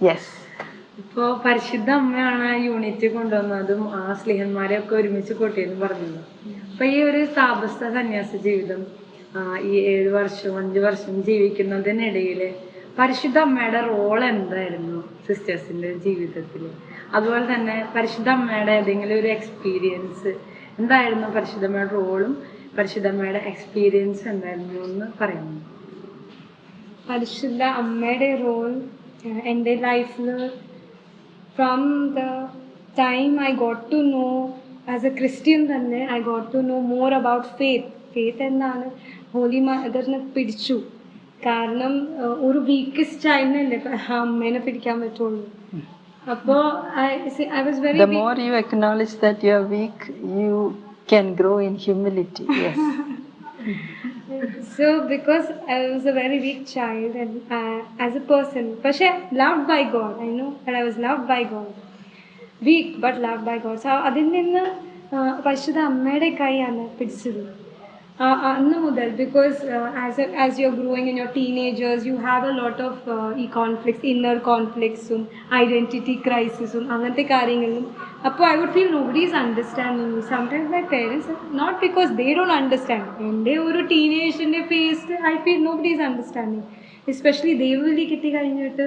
Yes ഇപ്പോ പരിശുദ്ധ അമ്മയാണ് യൂണിറ്റ് കൊണ്ടുവന്നതും ആ സ്ലിഹന്മാരെ ഒക്കെ ഒരുമിച്ച് കൂട്ടിയെന്ന് പറഞ്ഞത് അപ്പൊ ഈ ഒരു താപസ്ഥ സന്യാസ ജീവിതം ഈ ഏഴ് വർഷം അഞ്ച് വർഷം ജീവിക്കുന്നതിനിടയിൽ പരിശുദ്ധ അമ്മയുടെ റോൾ എന്തായിരുന്നു സിസ്റ്റേഴ്സിന്റെ ജീവിതത്തിൽ അതുപോലെ തന്നെ പരിശുദ്ധ അമ്മയുടെ ഏതെങ്കിലും ഒരു എക്സ്പീരിയൻസ് എന്തായിരുന്നു പരിശുദ്ധ അമ്മയുടെ റോളും പരിശുദ്ധ അമ്മയുടെ എക്സ്പീരിയൻസ് എന്തായിരുന്നു എന്ന് പറയുന്നു പരിശുദ്ധ അമ്മയുടെ റോൾ എന്റെ ലൈഫിൽ from the time I got to know as a Christian തന്നെ I got to know more about faith faith എന്താണ് ഹോലി മദറിനെ പിടിച്ചു. കാരണം uh, ഒരു വീക്കസ്റ്റ് ചൈൽഡിനല്ലേ അമ്മേനെ പിടിക്കാൻ പറ്റുള്ളൂ. അപ്പോൾ I was very The more you acknowledge that you are weak, you can grow in humility. Yes. So, because I was a very weak child and uh, as a person, പക്ഷേ loved by God, I know that I was loved by God. Weak but loved by God. So, അതിൽ നിന്ന് uh, പരിശുദ്ധ അമ്മയുടെ കൈയാണ് പിടിച്ചത് ആ, അന്ന് മുതൽ because as as you are growing in your teenagers you have a lot of ഈ കോൺഫ്ലിക്ട്സ് ഇന്നർ കോൺഫ്ലിക്ട്സും ഐഡന്റിറ്റി ക്രൈസിസും അങ്ങനത്തെ കാര്യങ്ങളിലും അപ്പോൾ I would feel nobody is understanding me sometimes my parents not because they don't understand എന്റെ ഒരു ടീനേജിന്റെ face I feel nobody is understanding especially ദേവവിളി കിട്ടി കഴിഞ്ഞിട്ട്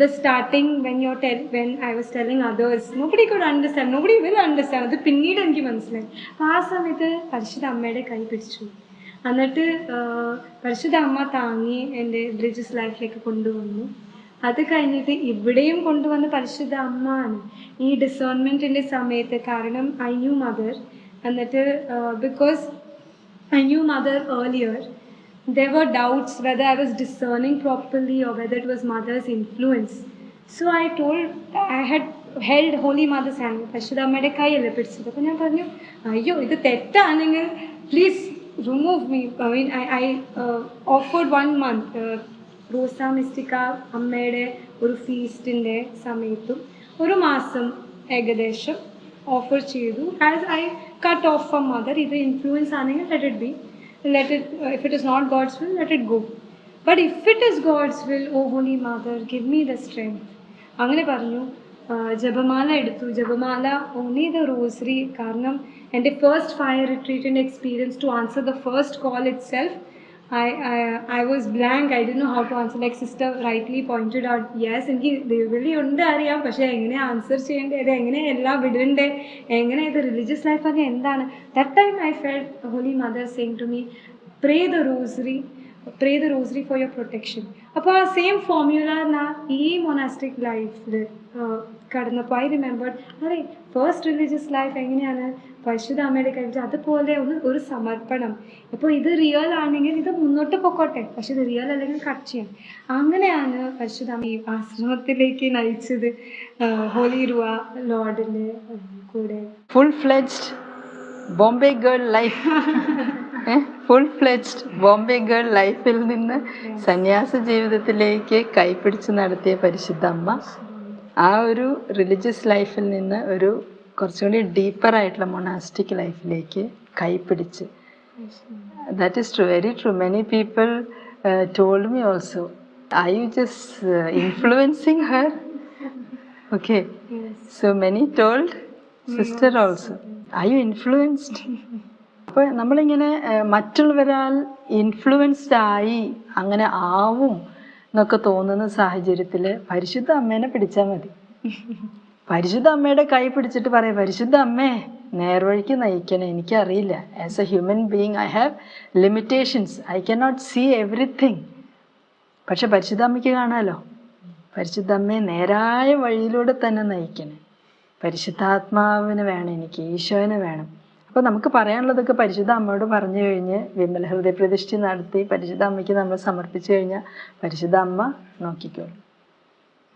the starting when you tell when I was telling others നോക്കി കൂടെ understand നോക്കി will understand അത് പിന്നീട് എനിക്ക് മനസ്സിലായി. ആ സമയത്ത് പരിശുദ്ധ അമ്മയുടെ കൈ പിടിച്ചു. എന്നിട്ട് പരിശുദ്ധ അമ്മ താങ്ങി എന്റെ റിലീജിയസ് ലൈഫിലേക്ക് കൊണ്ടുവന്നു. അത് കഴിഞ്ഞിട്ട് ഇവിടെയും കൊണ്ടുവന്ന പരിശുദ്ധ അമ്മ ആണ് ഈ ഡിസേൺമെന്റിന്റെ സമയത്ത് കാരണം ഐ ന്യൂ മദർ എന്നിട്ട് because I knew mother earlier. There were doubts whether I was discerning properly or whether it was mother's influence. So I told I had held holy Mother's hand. പരിശുദ്ധമ്മയുടെ കൈയല്ലേ പിടിച്ചത് അപ്പോൾ ഞാൻ പറഞ്ഞു അയ്യോ ഇത് തെറ്റാണെങ്കിൽ please remove me I mean I I offered one month Rosa Mystica അമ്മയുടെ ഒരു ഫീസ്റ്റിന്റെ സമയത്തും ഒരു മാസം ഏകദേശം ഓഫർ ചെയ്തു as I cut off from mother ഇത് ഇൻഫ്ലുവൻസ് ആണെങ്കിൽ let it be let it if it is not God's will let it go but if it is God's will oh holy mother give me the strength അങ്ങനെ പറഞ്ഞു ജപമാല എടുത്തു. ജപമാല only the rosary കാരണം എന്റെ first fire റിട്രീറ്റിന്റെ experience to answer the first call itself I, I, I was blank. I didn't know how to answer. Like sister rightly pointed out, yes, എനിക്ക് ദൈവവിളി ഉണ്ട് അറിയാം. പക്ഷേ എങ്ങനെ ആൻസർ ചെയ്യേണ്ടത് എങ്ങനെ എല്ലാം വിടണ്ടേ? എങ്ങനെ ഇത് റിലീജിയസ് ലൈഫൊക്കെ എന്താണ്? That time I fell holy mother saying to me pray the rosary pray the rosary for your protection അപ്പോൾ ആ സെയിം ഫോർമുല ഞാൻ ഈ മൊനാസ്റ്റിക് ലൈഫിൽ കടന്നപ്പോൾ ഐ റിമെമ്പർ അതെ ഫസ്റ്റ് റിലീജിയസ് ലൈഫ് എങ്ങനെയാണ്? പരിശുദ്ധ അമ്മയുടെ കഴിച്ച് അതുപോലെ ഒന്ന് ഒരു സമർപ്പണം. അപ്പോൾ ഇത് റിയൽ ആണെങ്കിൽ ഇത് മുന്നോട്ട് പൊക്കോട്ടെ. പക്ഷെ ഇത് റിയൽ അല്ലെങ്കിൽ കട്ട് ചെയ്യാം. അങ്ങനെയാണ് പരിശുദ്ധ അമ്മ ഈ ആശ്രമത്തിലേക്ക് നയിച്ചത്. ഹോലി റുവ ലോർഡിന്റെ കൂടെ. Full fledged Bombay girl life full fledged Bombay girl ലൈഫിൽ നിന്ന് സന്യാസ ജീവിതത്തിലേക്ക് കൈപിടിച്ച് നടത്തിയ പരിശുദ്ധ അമ്മ. ആ ഒരു റിലീജിയസ് ലൈഫിൽ നിന്ന് ഒരു കുറച്ചുകൂടി ഡീപ്പർ ആയിട്ടുള്ള മൊണാസ്റ്റിക് ലൈഫിലേക്ക് കൈപ്പിടിച്ച് that is true very true many people told me also I you just influencing her okay so many told sister also I you influenced അപ്പോൾ നമ്മളിങ്ങനെ ഏഹ്, മറ്റുള്ളവരാൽ ഇൻഫ്ലുവൻസ്ഡ് ആയി അങ്ങനെ ആവും. എന്നൊക്കെ തോന്നുന്ന സാഹചര്യത്തിൽ പരിശുദ്ധ അമ്മേനെ പിടിച്ചാൽ മതി. പരിശുദ്ധ അമ്മയുടെ കൈ പിടിച്ചിട്ട് പറയാം പരിശുദ്ധ അമ്മേ നേർവഴിക്ക് നയിക്കണേ. എനിക്കറിയില്ല. As a human being I have limitations I cannot see everything പക്ഷെ പരിശുദ്ധ അമ്മയ്ക്ക് കാണാമല്ലോ പരിശുദ്ധ അമ്മയെ നേരായ വഴിയിലൂടെ തന്നെ നയിക്കണേ. പരിശുദ്ധാത്മാവിന് വേണം എനിക്ക് ഈശോനെ വേണം. അപ്പോൾ നമുക്ക് പറയാനുള്ളതൊക്കെ പരിശുദ്ധ അമ്മയോട് പറഞ്ഞു കഴിഞ്ഞ് വിമല ഹൃദയ പ്രതിഷ്ഠി നടത്തി പരിശുദ്ധ അമ്മയ്ക്ക് നമ്മൾ സമർപ്പിച്ചു കഴിഞ്ഞാൽ പരിശുദ്ധ അമ്മ നോക്കിക്കോളും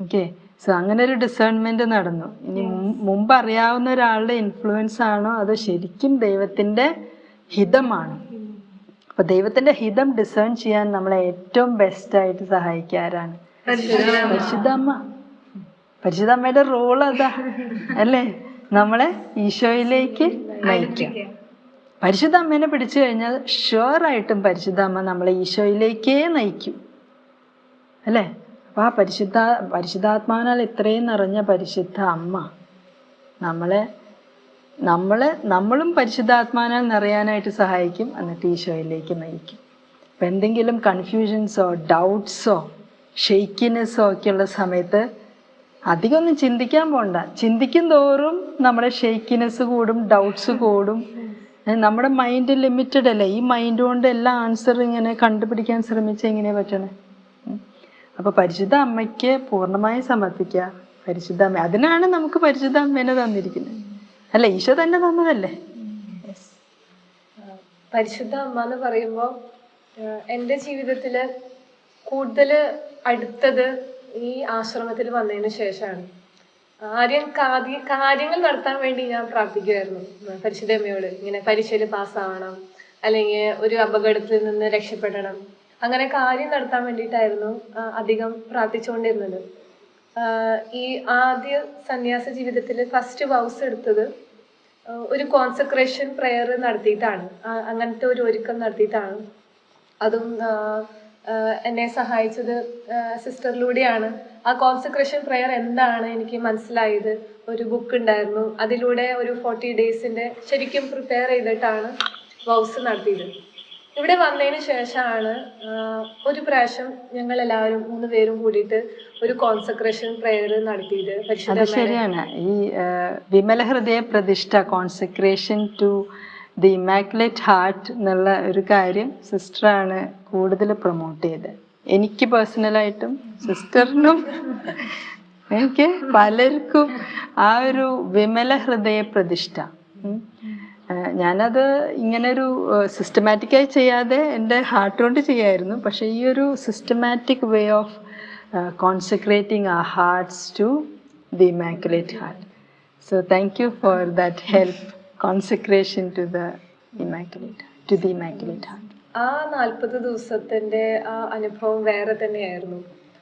ഓക്കെ സോ അങ്ങനെ ഒരു ഡിസേൺമെന്റ് നടന്നു. ഇനി മുമ്പ് അറിയാവുന്ന ഒരാളുടെ ഇൻഫ്ലുവൻസ് ആണോ അതോ ശരിക്കും ദൈവത്തിന്റെ ഹിതമാണ്? അപ്പൊ ദൈവത്തിന്റെ ഹിതം ഡിസേൺ ചെയ്യാൻ നമ്മളെ ഏറ്റവും ബെസ്റ്റ് ആയിട്ട് സഹായിക്കാരാണ് പരിശുദ്ധ അമ്മ. പരിശുദ്ധ അമ്മയുടെ റോൾ അതാ. അല്ലേ? നമ്മളെ ഈശോയിലേക്ക് നയിക്കാം പരിശുദ്ധ അമ്മേനെ പിടിച്ചു കഴിഞ്ഞാൽ ഷുവർ ആയിട്ടും പരിശുദ്ധ അമ്മ നമ്മളെ ഈശോയിലേക്കേ നയിക്കും. അല്ലേ? അപ്പം ആ പരിശുദ്ധ പരിശുദ്ധാത്മാവിനാൽ ഇത്രയും നിറഞ്ഞ പരിശുദ്ധ അമ്മ നമ്മളെ നമ്മളെ നമ്മളും പരിശുദ്ധാത്മാവിനാൽ നിറയാനായിട്ട് സഹായിക്കും എന്നിട്ട് ഈശോയിലേക്ക് നയിക്കും. അപ്പം എന്തെങ്കിലും കൺഫ്യൂഷൻസോ ഡൗട്ട്സോ ഷെയ്ക്കിനെസ്സോ ഒക്കെയുള്ള സമയത്ത് അധികം ഒന്നും ചിന്തിക്കാൻ പോണ്ട. ചിന്തിക്കും തോറും നമ്മുടെ ഷെയ്ക്കിനെസ് കൂടും ഡൗട്ട്സ് കൂടും. നമ്മുടെ മൈൻഡ് ലിമിറ്റഡ് അല്ലേ? ഈ മൈൻഡ് കൊണ്ട് എല്ലാ ആൻസർ ഇങ്ങനെ കണ്ടുപിടിക്കാൻ ശ്രമിച്ചാൽ എങ്ങനെ പറ്റണേ? അപ്പോൾ അപ്പൊ പരിശുദ്ധ അമ്മയ്ക്ക് പൂർണമായി സമർപ്പിക്കുക പരിശുദ്ധ അമ്മ അതിനാണ് നമുക്ക് പരിശുദ്ധ അമ്മേനെ തന്നിരിക്കുന്നത്. അല്ല ഈശോ തന്നെ തന്നതല്ലേ? പരിശുദ്ധ അമ്മ എന്ന് പറയുമ്പോൾ എന്റെ ജീവിതത്തിൽ കൂടുതൽ അടുത്തത് ഈ ആശ്രമത്തിൽ വന്നതിന് ശേഷമാണ്. ആദ്യം കാതി കാര്യങ്ങൾ നടത്താൻ വേണ്ടി ഞാൻ പ്രാർത്ഥിക്കുമായിരുന്നു പരിശുദ്ധമ്മയോട് ഇങ്ങനെ പരീക്ഷയിൽ പാസ്സാവണം. അല്ലെങ്കിൽ ഒരു അപകടത്തിൽ നിന്ന് രക്ഷപ്പെടണം. അങ്ങനെ കാര്യം നടത്താൻ വേണ്ടിയിട്ടായിരുന്നു അധികം പ്രാർത്ഥിച്ചുകൊണ്ടിരുന്നത്. ഈ ആദ്യ സന്യാസ ജീവിതത്തിൽ ഫസ്റ്റ് ബൗസ് എടുത്തത് ഒരു കോൺസെൻട്രേഷൻ പ്രെയർ നടത്തിയിട്ടാണ്. അങ്ങനത്തെ ഒരു ഒരുക്കം നടത്തിയിട്ടാണ്. അതും എന്നെ സഹായിച്ചത് സിസ്റ്ററിലൂടെയാണ്. ആ കോൺസെൻട്രേഷൻ പ്രെയർ എന്താണ് എനിക്ക് മനസ്സിലായത്? ഒരു ബുക്ക് ഉണ്ടായിരുന്നു. അതിലൂടെ ഒരു ഫോർട്ടി ഡേയ്സിന്റെ ശരിക്കും പ്രിപ്പയർ ചെയ്തിട്ടാണ് വൗസ് നടത്തിയത്. ഇവിടെ വന്നതിന് ശേഷമാണ് ഒരു പ്രാവശ്യം ഞങ്ങൾ എല്ലാവരും മൂന്ന് പേരും കൂടിയിട്ട് ഒരു കോൺസെൻട്രേഷൻ പ്രെയർ നടത്തിയത് അത് ശരിയാണ്. ഈ വിമല ഹൃദയ പ്രതിഷ്ഠ concentration to the immaculate heart എന്നുള്ള ഒരു കാര്യം സിസ്റ്ററാണ് കൂടുതൽ പ്രൊമോട്ട് ചെയ്തത്. എനിക്ക് പേഴ്സണലായിട്ടും സിസ്റ്ററിനും എനിക്ക് പലർക്കും ആ ഒരു വിമല ഹൃദയ പ്രതിഷ്ഠ. ഞാനത് ഇങ്ങനൊരു സിസ്റ്റമാറ്റിക്കായി ചെയ്യാതെ എന്റെ ഹാർട്ട് കൊണ്ട് ചെയ്യായിരുന്നു. പക്ഷേ ഈ ഒരു systematic way of concentrating our hearts to the immaculate heart so thank you for that help concentration to the immaculate to the immaculate heart ആ നാൽപ്പത് ദിവസത്തിന്റെ ആ അനുഭവം വേറെ തന്നെയായിരുന്നു.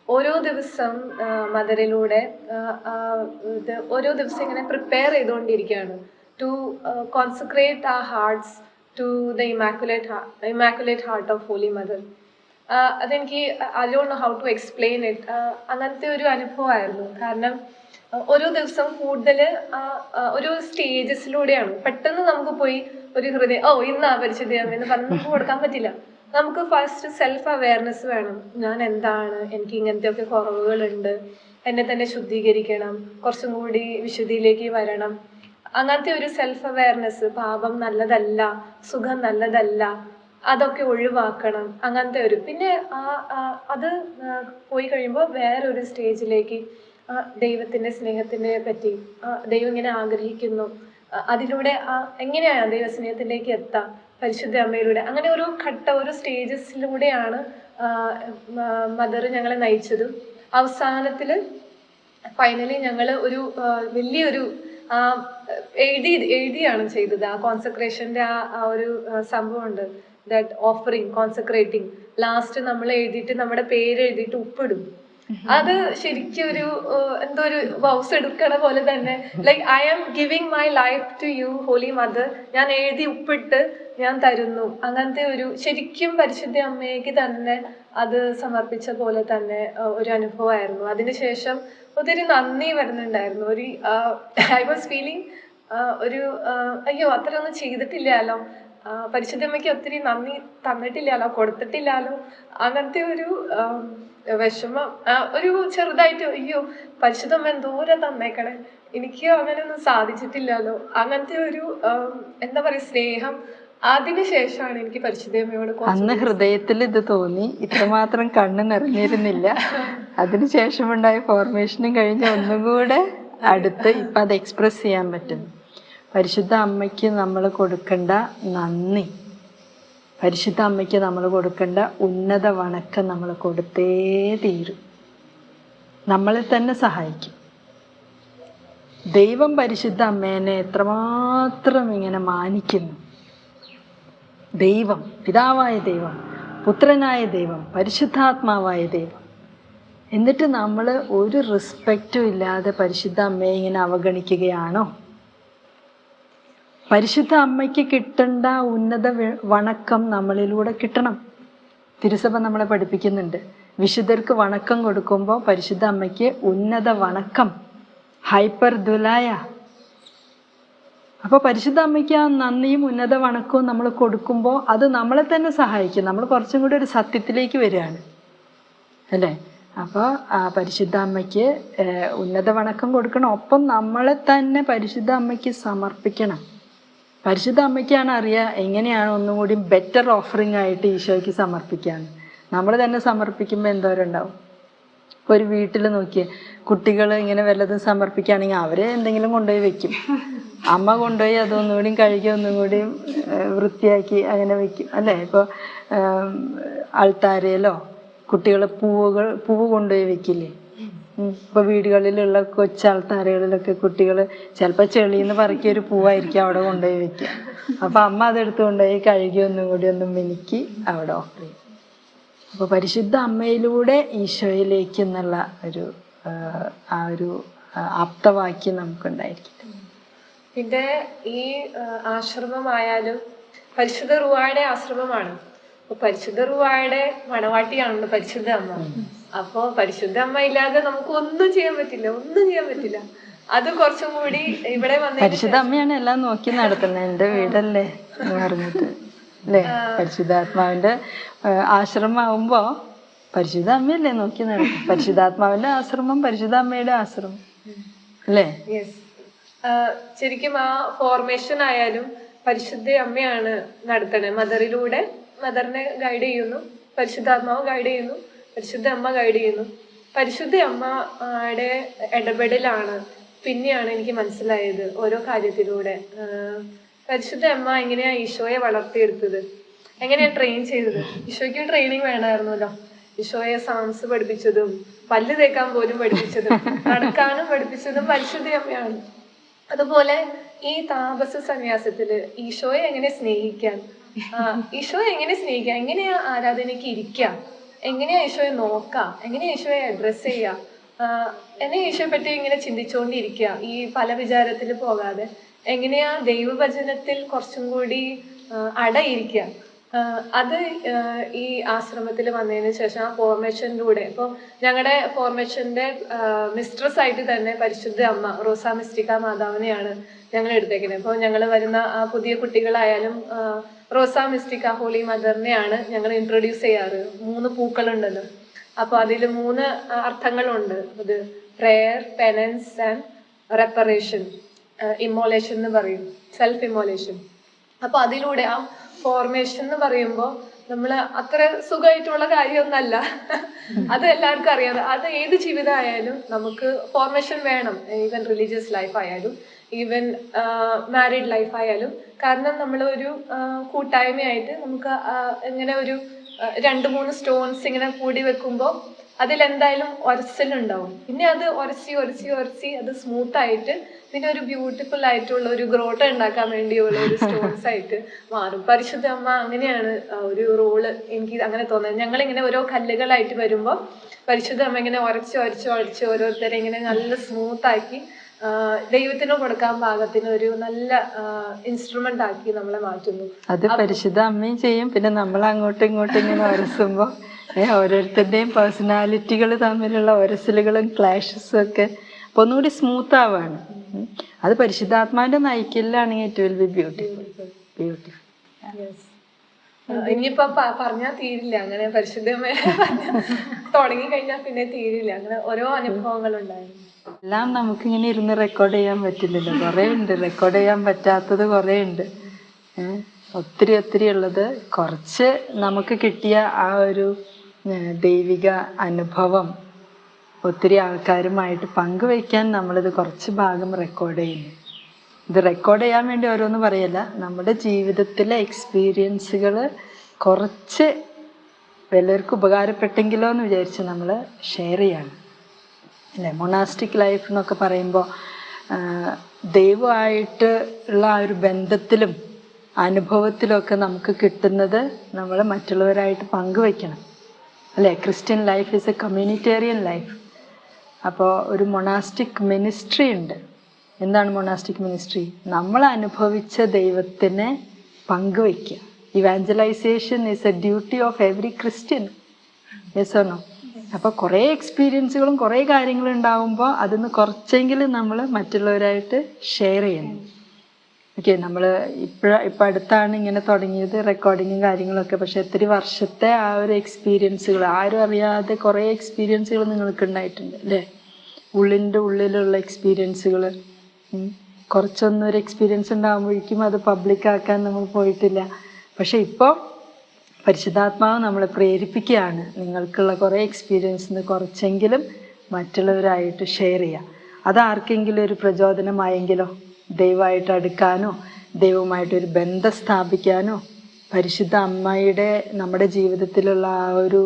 ഓരോ ദിവസം മദറിലൂടെ ഇത് ഓരോ ദിവസം ഇങ്ങനെ പ്രിപ്പയർ ചെയ്തുകൊണ്ടിരിക്കുകയാണ്. To concentrate our hearts to the immaculate immaculate heart of holy mother അതെനിക്ക് I don't how to explain it അങ്ങനത്തെ ഒരു അനുഭവമായിരുന്നു. കാരണം ഓരോ ദിവസം കൂടുതൽ ആ ഒരു സ്റ്റേജസിലൂടെയാണ് പെട്ടെന്ന് നമുക്ക് പോയി ഒരു ഹൃദയം ഓ ഇന്നാ പരിശുദ്ധം എന്ന് പറഞ്ഞ് നമുക്ക് കൊടുക്കാൻ പറ്റില്ല. നമുക്ക് ഫസ്റ്റ് സെൽഫ് അവയർനെസ് വേണം. ഞാൻ എന്താണ്? എനിക്ക് ഇങ്ങനത്തെ ഒക്കെ കുറവുകളുണ്ട്. എന്നെ തന്നെ ശുദ്ധീകരിക്കണം. കുറച്ചും കൂടി വിശുദ്ധിയിലേക്ക് വരണം. അങ്ങനത്തെ ഒരു സെൽഫ് അവയർനെസ് പാപം നല്ലതല്ല സുഖം നല്ലതല്ല അതൊക്കെ ഒഴിവാക്കണം. അങ്ങനത്തെ ഒരു പിന്നെ ആ ആ- അത് പോയി കഴിയുമ്പോൾ വേറൊരു സ്റ്റേജിലേക്ക് ആ, ദൈവത്തിന്റെ സ്നേഹത്തിനെ പറ്റി ആ, ദൈവം ഇങ്ങനെ ആഗ്രഹിക്കുന്നു. അതിലൂടെ ആ എങ്ങനെയാണ് ദൈവസ്നേഹത്തിലേക്ക് എത്താം? പരിശുദ്ധ അമ്മയിലൂടെ. അങ്ങനെ ഒരു ഘട്ട ഒരു സ്റ്റേജസിലൂടെയാണ് മദർ ഞങ്ങളെ നയിച്ചതും. അവസാനത്തിൽ ഫൈനലി ഞങ്ങൾ ഒരു വലിയൊരു എഴുതി എഴുതിയാണ് ചെയ്തത്. ആ കോൺസെൻട്രേഷന്റെ ആ ആ ഒരു സംഭവം സംഭവമുണ്ട്. ദാറ്റ് ഓഫറിങ് കോൺസെൻട്രേറ്റിംഗ് ലാസ്റ്റ് നമ്മൾ എഴുതിയിട്ട് നമ്മുടെ പേര് എഴുതിയിട്ട് ഉപ്പിടും. അത് ശരിക്കും ഒരു എന്തോ ഒരു വൗസ് എടുക്കണ പോലെ തന്നെ. Like I am giving my life to you holy mother ഞാൻ എഴുതി ഉപ്പിട്ട് ഞാൻ തരുന്നു. അങ്ങനത്തെ ഒരു ശരിക്കും പരിശുദ്ധ അമ്മയ്ക്ക് തന്നെ അത് സമർപ്പിച്ച പോലെ തന്നെ ഒരു അനുഭവമായിരുന്നു. അതിനുശേഷം ഒത്തിരി നന്ദി വരുന്നുണ്ടായിരുന്നു. ഒരു ഐ വാസ് ഫീലിംഗ് ഒരു അയ്യോ അത്ര ഒന്നും ചെയ്തിട്ടില്ലല്ലോ പരിശുദ്ധ പരിശുദ്ധമ്മയ്ക്ക് ഒത്തിരി നന്ദി തന്നിട്ടില്ലല്ലോ കൊടുത്തിട്ടില്ലല്ലോ. അങ്ങനത്തെ ഒരു വിഷമം. ഒരു ചെറുതായിട്ട് അയ്യോ പരിശുദ്ധമ്മ എന്തോരം തന്നേക്കണേ. എനിക്ക് അങ്ങനെയൊന്നും സാധിച്ചിട്ടില്ലല്ലോ. അങ്ങനത്തെ ഒരു എന്താ പറയുക സ്നേഹം അതിനുശേഷമാണ് എനിക്ക് പരിശുദ്ധമ്മയോട് അന്ന് ഹൃദയത്തിൽ ഇത് തോന്നി. ഇത്രമാത്രം കണ്ണ് നിറഞ്ഞിരുന്നില്ല. അതിനുശേഷമുണ്ടായ ഫോർമേഷനും കഴിഞ്ഞ് ഒന്നും കൂടെ അടുത്ത് ഇപ്പം അത് എക്സ്പ്രസ് ചെയ്യാൻ പറ്റുന്നു. പരിശുദ്ധ അമ്മയ്ക്ക് നമ്മൾ കൊടുക്കേണ്ട നന്ദി. പരിശുദ്ധ അമ്മയ്ക്ക് നമ്മൾ കൊടുക്കേണ്ട ഉന്നത വണക്കം നമ്മൾ കൊടുത്തേ തീരും. നമ്മളെ തന്നെ സഹായിക്കും. ദൈവം പരിശുദ്ധ അമ്മേനെ എത്രമാത്രം ഇങ്ങനെ മാനിക്കുന്നു. ദൈവം പിതാവായ ദൈവം പുത്രനായ ദൈവം പരിശുദ്ധാത്മാവായ ദൈവം. എന്നിട്ട് നമ്മൾ ഒരു റെസ്പെക്റ്റും ഇല്ലാതെ പരിശുദ്ധ അമ്മയെ ഇങ്ങനെ അവഗണിക്കുകയാണോ? പരിശുദ്ധ അമ്മയ്ക്ക് കിട്ടേണ്ട ഉന്നത വണക്കം നമ്മളിലൂടെ കിട്ടണം. തിരുസഭ നമ്മളെ പഠിപ്പിക്കുന്നുണ്ട്. വിശുദ്ധർക്ക് വണക്കം കൊടുക്കുമ്പോൾ പരിശുദ്ധ അമ്മയ്ക്ക് ഉന്നത വണക്കം. Hyperdulia. അപ്പോൾ പരിശുദ്ധ അമ്മയ്ക്ക് ആ നന്ദിയും ഉന്നത വണക്കവും നമ്മൾ കൊടുക്കുമ്പോൾ അത് നമ്മളെ തന്നെ സഹായിക്കും. നമ്മൾ കുറച്ചും കൂടി ഒരു സത്യത്തിലേക്ക് വരികയാണ്. അല്ലേ? അപ്പോൾ ആ പരിശുദ്ധ അമ്മയ്ക്ക് ഉന്നത വണക്കം കൊടുക്കണം. ഒപ്പം നമ്മളെ തന്നെ പരിശുദ്ധ അമ്മയ്ക്ക് സമർപ്പിക്കണം. പരിശുദ്ധ അമ്മയ്ക്കാണ് അറിയുക എങ്ങനെയാണ് ഒന്നും കൂടി ബെറ്റർ ഓഫറിംഗ് ആയിട്ട് ഈശോയ്ക്ക് സമർപ്പിക്കാൻ. നമ്മൾ തന്നെ സമർപ്പിക്കുമ്പോൾ എന്തോരം ഉണ്ടാവും ഒരു വീട്ടിൽ നോക്കിയേ കുട്ടികൾ ഇങ്ങനെ വല്ലതും സമർപ്പിക്കുകയാണെങ്കിൽ അവരെ എന്തെങ്കിലും കൊണ്ടുപോയി വെക്കും. അമ്മ കൊണ്ടുപോയി അതൊന്നും കൂടിയും കഴുകി ഒന്നും കൂടി വൃത്തിയാക്കി അങ്ങനെ വെക്കും. അല്ലേ? ഇപ്പോൾ ആൾത്താരയിലോ കുട്ടികൾ പൂവുകൾ പൂവ് കൊണ്ടുപോയി വെക്കില്ലേ? ഇപ്പൊ വീടുകളിലുള്ള കൊച്ചാൾത്താരകളിലൊക്കെ കുട്ടികൾ ചിലപ്പോൾ ചെളിന്ന് പറക്കിയ ഒരു പൂവായിരിക്കും അവിടെ കൊണ്ടുപോയി വെക്കുക അപ്പൊ അമ്മ അതെടുത്ത് കൊണ്ടുപോയി കഴുകി ഒന്നും കൂടി ഒന്ന് മിനുക്കി അവിടെ ഓഫർ ചെയ്യും. അപ്പൊ പരിശുദ്ധ അമ്മയിലൂടെ ഈശോയിലേക്ക് എന്നുള്ള ഒരു ആ, ഒരു ആപ്തവാക്യം നമുക്കുണ്ടായിരിക്കും. പിന്നെ ഈ ആശ്രമമായാലും പരിശുദ്ധ റുവായുടെ ആശ്രമമാണ്. പരിശുദ്ധ റുവായുടെ മണവാട്ടിയാണല്ലോ പരിശുദ്ധ അമ്മ. അപ്പോ പരിശുദ്ധ അമ്മ ഇല്ലാതെ നമുക്ക് ഒന്നും ചെയ്യാൻ പറ്റില്ല ഒന്നും ചെയ്യാൻ പറ്റില്ല. അത് കുറച്ചും കൂടി ഇവിടെ വന്ന പരിശുദ്ധ അമ്മയാണ് എല്ലാം നോക്കി നടത്തുന്നത്. എന്റെ വീടല്ലേ എന്ന് പറഞ്ഞിട്ട്. അല്ലേ? പരിശുദ്ധാത്മാവിന്റെ ആ, ആശ്രമമാവുമ്പോ പരിശുദ്ധ അമ്മയല്ലേ നോക്കി നടത്തും പരിശുദ്ധാത്മാവിന്റെ ആശ്രമം പരിശുദ്ധ അമ്മയുടെ ആശ്രമം. അല്ലേ? ശരിക്കും ആ ഫോർമേഷൻ ആയാലും പരിശുദ്ധ അമ്മയാണ് നടത്തണേ മദറിലൂടെ മദറിനെ ഗൈഡ് ചെയ്യുന്നു. പരിശുദ്ധാത്മാവ് ഗൈഡ് ചെയ്യുന്നു. പരിശുദ്ധ അമ്മ ഗൈഡ് ചെയ്യുന്നു. പരിശുദ്ധ അമ്മയുടെ ഇടപെടലാണ്. പിന്നെയാണ് എനിക്ക് മനസ്സിലായത് ഓരോ കാര്യത്തിലൂടെ. പരിശുദ്ധ അമ്മ എങ്ങനെയാണ് ഈശോയെ വളർത്തിയെടുത്തത്? എങ്ങനെയാണ് ട്രെയിൻ ചെയ്തത്? ഈശോയ്ക്ക് ട്രെയിനിങ് വേണമായിരുന്നല്ലോ. ഈശോയെ സാംസ് പഠിപ്പിച്ചതും പല്ല് തേക്കാൻ പോലും പഠിപ്പിച്ചതും നടക്കാനും പഠിപ്പിച്ചതും പരിശുദ്ധ അമ്മയാണ്. അതുപോലെ ഈ താപസ സന്യാസത്തിൽ ഈശോയെ എങ്ങനെ സ്നേഹിക്കാം ഈശോയെ എങ്ങനെ സ്നേഹിക്കാം എങ്ങനെയാ ആരാധനയ്ക്ക് ഇരിക്കാം എങ്ങനെയാ ഈശോയെ നോക്കാം എങ്ങനെയാ ഈശോയെ അഡ്രസ് ചെയ്യാം എന്നെ ഈശോയെ പറ്റി ഇങ്ങനെ ചിന്തിച്ചുകൊണ്ടിരിക്കുക ഈ പല വിചാരത്തിൽ പോകാതെ. എങ്ങനെയാ ദൈവവചനത്തിൽ കുറച്ചും കൂടി അടയിരിക്കുക? അത് ഈ ആശ്രമത്തിൽ വന്നതിന് ശേഷം ആ ഫോർമേഷനിലൂടെ ഇപ്പോൾ ഞങ്ങളുടെ ഫോർമേഷന്റെ മിസ്ട്രസ് ആയിട്ട് തന്നെ പരിശുദ്ധ അമ്മ റോസാ മിസ്റ്റിക്ക മാതാവിനെയാണ് ഞങ്ങൾ എടുത്തേക്കുന്നത് ഇപ്പോൾ ഞങ്ങൾ വരുന്ന ആ പുതിയ കുട്ടികളായാലും റോസാ മിസ്റ്റിക്ക ഹോളി മദറിനെയാണ് ഞങ്ങൾ ഇൻട്രൊഡ്യൂസ് ചെയ്യാറ്. മൂന്ന് പൂക്കളുണ്ടല്ലോ. അപ്പോൾ അതിൽ മൂന്ന് അർത്ഥങ്ങളുണ്ട്. അത് prayer penance and reparation immolation എന്ന് പറയും. സെൽഫ് ഇമ്മോലേഷൻ അപ്പോൾ അതിലൂടെ ആ ഫോർമേഷൻ എന്ന് പറയുമ്പോൾ നമ്മൾ അത്ര സുഖമായിട്ടുള്ള കാര്യമൊന്നല്ല. അത് എല്ലാവർക്കും അറിയാം. അത് ഏത് ജീവിതമായാലും നമുക്ക് ഫോർമേഷൻ വേണം. ഈവൻ റിലീജിയസ് ലൈഫ് ആയാലും ഈവൻ മാരീഡ് ലൈഫ് ആയാലും. കാരണം നമ്മൾ ഒരു കൂട്ടായ്മയായിട്ട് നമുക്ക് ഇങ്ങനെ ഒരു രണ്ട് മൂന്ന് സ്റ്റോൺസ് ഇങ്ങനെ കൂടി വെക്കുമ്പോൾ അതിലെന്തായാലും ഒരസലുണ്ടാവും പിന്നെ അത് ഒരച്ചി ഒരച്ചി ഒരച്ചി അത് സ്മൂത്ത് ആയിട്ട് പിന്നെ ഒരു ബ്യൂട്ടിഫുൾ ആയിട്ടുള്ള ഒരു ഗ്രോട്ട ഉണ്ടാക്കാൻ വേണ്ടിയുള്ള ഒരു സ്റ്റോൺസ് ആയിട്ട് മാറും. പരിശുദ്ധ അമ്മ അങ്ങനെയാണ് ഒരു റോൾ എനിക്ക് അങ്ങനെ തോന്നുന്നത്. ഞങ്ങൾ ഇങ്ങനെ ഓരോ കല്ലുകളായിട്ട് വരുമ്പോൾ പരിശുദ്ധ അമ്മ ഇങ്ങനെ ഉരച്ച് ഉരച്ച് ഉരച്ച് ഓരോരുത്തരെ ഇങ്ങനെ നല്ല സ്മൂത്ത് ആക്കി ദൈവത്തിന് കൊടുക്കാൻ പാകത്തിന് ഒരു നല്ല ഇൻസ്ട്രുമെന്റ് ആക്കി നമ്മളെ മാറ്റുന്നു. അത് പരിശുദ്ധ അമ്മയും ചെയ്യും. പിന്നെ നമ്മൾ അങ്ങോട്ടും ഇങ്ങോട്ടും ഇങ്ങനെ ഉരസുമ്പോൾ ഓരോരുത്തരുടെയും പേഴ്സണാലിറ്റികൾ തമ്മിലുള്ള ഉരസലുകളും ക്ലാഷസും ഒക്കെ അപ്പൊ ഒന്നുകൂടി സ്മൂത്ത് ആവാണ്. അത് പരിശുദ്ധാത്മാവിന്റെ നയിക്കലാണ് ഏറ്റവും ബി ബ്യൂട്ടിഫുൾ ബ്യൂട്ടിഫുൾ ആ, പറഞ്ഞാൽ തീരില്ല. അങ്ങനെ പരിശുദ്ധമായ തുടങ്ങി കഴിഞ്ഞാൽ പിന്നെ തീരില്ല. അങ്ങനെ ഓരോ അനുഭവങ്ങൾ ഉണ്ടായിരുന്നു എല്ലാം നമുക്ക് ഇങ്ങനെ ഇരുന്ന് റെക്കോർഡ് ചെയ്യാൻ പറ്റില്ലല്ലോ. കുറേ ഉണ്ട്. റെക്കോർഡ് ചെയ്യാൻ പറ്റാത്തത് കുറേ ഉണ്ട്. ഒത്തിരി ഒത്തിരി ഉള്ളത്. കുറച്ച് നമുക്ക് കിട്ടിയ ആ ഒരു ദൈവിക അനുഭവം ഒത്തിരി ആൾക്കാരുമായിട്ട് പങ്കുവയ്ക്കാൻ നമ്മളിത് കുറച്ച് ഭാഗം റെക്കോർഡ് ചെയ്യുന്നു. ഇത് റെക്കോർഡ് ചെയ്യാൻ വേണ്ടി ഓരോന്ന് പറയല്ല നമ്മുടെ ജീവിതത്തിലെ എക്സ്പീരിയൻസുകൾ കുറച്ച് വല്ലവർക്കും ഉപകാരപ്പെട്ടെങ്കിലോ എന്ന് വിചാരിച്ച് നമ്മൾ ഷെയർ ചെയ്യാണ്. അല്ലേ? മൊണാസ്റ്റിക് ലൈഫ് എന്നൊക്കെ പറയുമ്പോൾ ദൈവമായിട്ട് ഉള്ള ആ ഒരു ബന്ധത്തിലും അനുഭവത്തിലൊക്കെ നമുക്ക് കിട്ടുന്നത് നമ്മൾ മറ്റുള്ളവരായിട്ട് പങ്കുവയ്ക്കണം. അല്ലേ? Christian life is a communitarian life അപ്പോൾ ഒരു മൊണാസ്റ്റിക് മിനിസ്ട്രി ഉണ്ട്. എന്താണ് മൊണാസ്റ്റിക് മിനിസ്ട്രി നമ്മൾ അനുഭവിച്ച ദൈവത്തിനെ പങ്കുവയ്ക്കുക. Evangelisation is a duty of every Christian yes ഓണോ അപ്പോൾ കുറേ എക്സ്പീരിയൻസുകളും കുറേ കാര്യങ്ങളും ഉണ്ടാകുമ്പോൾ അതിന്ന് കുറച്ചെങ്കിലും നമ്മൾ മറ്റുള്ളവരായിട്ട് ഷെയർ ചെയ്യണം. ഓക്കെ നമ്മൾ ഇപ്പോഴ ഇപ്പം അടുത്താണ് ഇങ്ങനെ തുടങ്ങിയത് റെക്കോർഡിങ്ങും കാര്യങ്ങളൊക്കെ. പക്ഷെ ഒത്തിരി വർഷത്തെ ആ ഒരു എക്സ്പീരിയൻസുകൾ ആരും അറിയാതെ കുറേ എക്സ്പീരിയൻസുകൾ നിങ്ങൾക്ക് ഉണ്ടായിട്ടുണ്ട് അല്ലേ? ഉള്ളിന്റെ ഉള്ളിലുള്ള എക്സ്പീരിയൻസുകൾ കുറച്ചൊന്നൊരു എക്സ്പീരിയൻസ് ഉണ്ടാകുമ്പോഴേക്കും അത് പബ്ലിക്കാക്കാൻ നമ്മൾ പോയിട്ടില്ല. പക്ഷെ ഇപ്പോൾ പരിശുദ്ധാത്മാവ് നമ്മളെ പ്രേരിപ്പിക്കുകയാണ് നിങ്ങൾക്കുള്ള കുറേ എക്സ്പീരിയൻസ് കുറച്ചെങ്കിലും മറ്റുള്ളവരായിട്ട് ഷെയർ ചെയ്യുക അത് ആർക്കെങ്കിലും ഒരു പ്രചോദനമായെങ്കിലോ? ദൈവമായിട്ട് അടുക്കാനോ ദൈവമായിട്ട് ഒരു ബന്ധം സ്ഥാപിക്കാനോ പരിശുദ്ധ അമ്മയുടെ നമ്മുടെ ജീവിതത്തിലുള്ള ആ ഒരു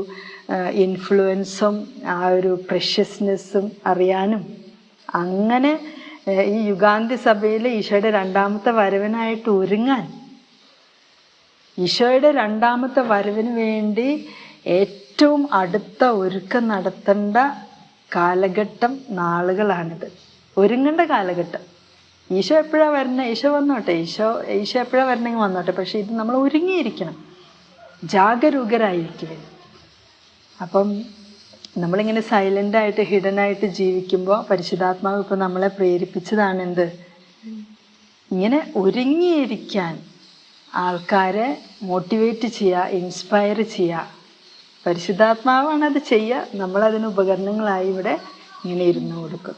ഇൻഫ്ലുവൻസും ആ ഒരു പ്രഷ്യസ്നെസ്സും അറിയാനും അങ്ങനെ ഈ യുഗാന്തി സഭയിൽ ഈശോയുടെ രണ്ടാമത്തെ വരവിനായിട്ട് ഒരുങ്ങാൻ ഈശോയുടെ രണ്ടാമത്തെ വരവിന് വേണ്ടി ഏറ്റവും അടുത്ത ഒരുക്കം നടത്തേണ്ട കാലഘട്ടം നാളുകളാണിത്. ഒരുങ്ങേണ്ട കാലഘട്ടം. ഈശോ എപ്പോഴാണ് വരുന്നത് ഈശോ വന്നോട്ടെ. ഈശോ ഈശോ എപ്പോഴാണ് വരണമെങ്കിൽ വന്നോട്ടെ. പക്ഷേ ഇത് നമ്മൾ ഒരുങ്ങിയിരിക്കണം. ജാഗരൂകരായിരിക്കുക. അപ്പം നമ്മളിങ്ങനെ സൈലന്റായിട്ട് ഹിഡൻ ആയിട്ട് ജീവിക്കുമ്പോൾ പരിശുദ്ധാത്മാവ് ഇപ്പം നമ്മളെ പ്രേരിപ്പിച്ചതാണ് എന്ത്? ഇങ്ങനെ ഒരുങ്ങിയിരിക്കാൻ ആൾക്കാരെ മോട്ടിവേറ്റ് ചെയ്യുക ഇൻസ്പയർ ചെയ്യുക പരിശുദ്ധാത്മാവാണ് അത് ചെയ്യുക നമ്മളതിന് ഉപകരണങ്ങളായി ഇവിടെ ഇങ്ങനെ ഇരുന്ന് കൊടുക്കും.